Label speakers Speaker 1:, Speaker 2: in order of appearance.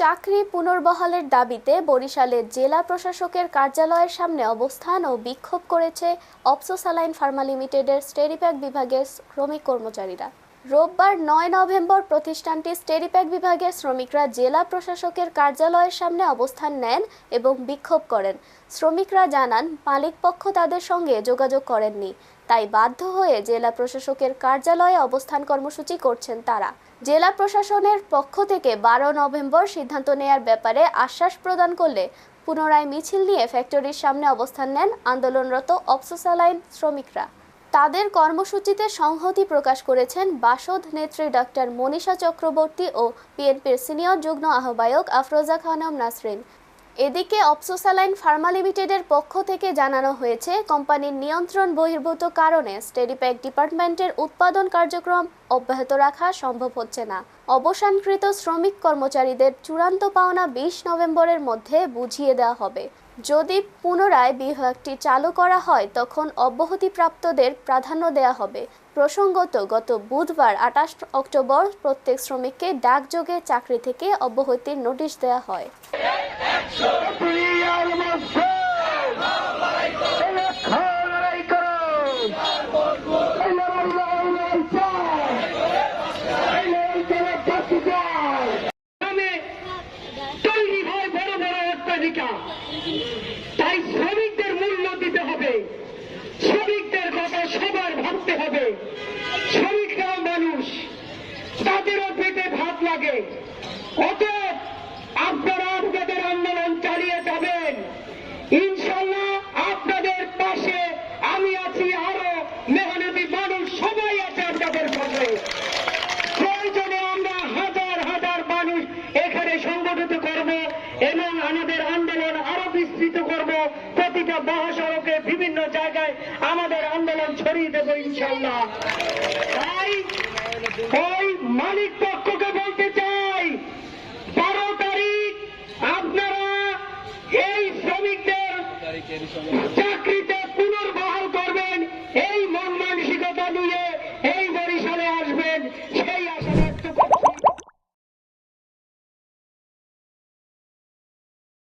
Speaker 1: চাকরি পুনর্বহালের দাবিতে বরিশালে জেলা প্রশাসকের কার্যালয়ের সামনে অবস্থান ও বিক্ষোভ করেছে অপসোসালাইন ফার্মা লিমিটেডের স্টেরিপ্যাক বিভাগের শ্রমিক কর্মচারীরা। রোববার নয় নভেম্বর প্রতিষ্ঠানটি স্টেরিপ্যাক বিভাগের শ্রমিকরা জেলা প্রশাসকের কার্যালয়ের সামনে অবস্থান নেন এবং বিক্ষোভ করেন। শ্রমিকরা জানান মালিকপক্ষ তাদের সঙ্গে যোগাযোগ করেননি। তাই বাধ্য হয়ে জেলা প্রশাসকের কার্যালয়ে অবস্থান কর্মসূচি করছেন তারা। জেলা প্রশাসনের পক্ষ থেকে বারো নভেম্বর সিদ্ধান্ত নেয়ার ব্যাপারে আশ্বাস প্রদান করলে পুনরায় মিছিল নিয়ে ফ্যাক্টরির সামনে অবস্থান নেন আন্দোলনরত অপসোসালাইন শ্রমিকরা। তাদের কর্মসূচিতে সংহতি প্রকাশ করেছেন বাসদ নেত্রী ডক্টর মনীষা চক্রবর্তী ও বিএনপির সিনিয়র যুগ্ম আহ্বায়ক আফরোজা খানম নাসরিন। এদিকে অপসোসালাইন ফার্মা লিমিটেডের পক্ষ থেকে জানানো হয়েছে, কোম্পানির নিয়ন্ত্রণ বহির্ভূত কারণে স্টেডিপ্যাক ডিপার্টমেন্টের উৎপাদন কার্যক্রম অব্যাহত রাখা সম্ভব হচ্ছে না। অবসানকৃত শ্রমিক কর্মচারীদের চূড়ান্ত পাওনা বিশ নভেম্বরের মধ্যে বুঝিয়ে দেওয়া হবে। যদি পুনরায় বিভাগটি চালু করা হয়, তখন অব্যাহতিপ্রাপ্তদের প্রাধান্য দেয়া হবে। প্রসঙ্গত, গত বুধবার আঠাশ অক্টোবর প্রত্যেক শ্রমিককে ডাকযোগে চাকরি থেকে অব্যাহতির নোটিশ দেওয়া হয়।
Speaker 2: অট্টালিকা তাই শ্রমিকদের মূল্য দিতে হবে। শ্রমিকদের কথা সবার ভাবতে হবে। শ্রমিকরাও মানুষ। তাদেরও পেটে ভাত লাগে। অতএব আপনারা আপনাদের আন্দোলন চালিয়ে যাবেন। ইনশাল্লাহ আপনাদের পাশে আমি আছি আরও মেহনতি মানুষ। সবাই আছে আপনাদের পাশে। প্রয়োজনে আমরা হাজার হাজার মানুষ এখানে সংগঠিত এবং আমাদের আন্দোলন আরও বিস্তৃত করব। প্রতিটা মহাসড়কে বিভিন্ন জায়গায় আমাদের আন্দোলন ছড়িয়ে দেবো ইনশাল্লাহ তাই ওই মালিক পক্ষকে বলতে চাই, বারো তারিখ আপনারা এই শ্রমিকদের চাকরিতে পুনর্বহাল করবেন, এই মন মানসিকতা নিয়ে এই বরিশালে আসবেন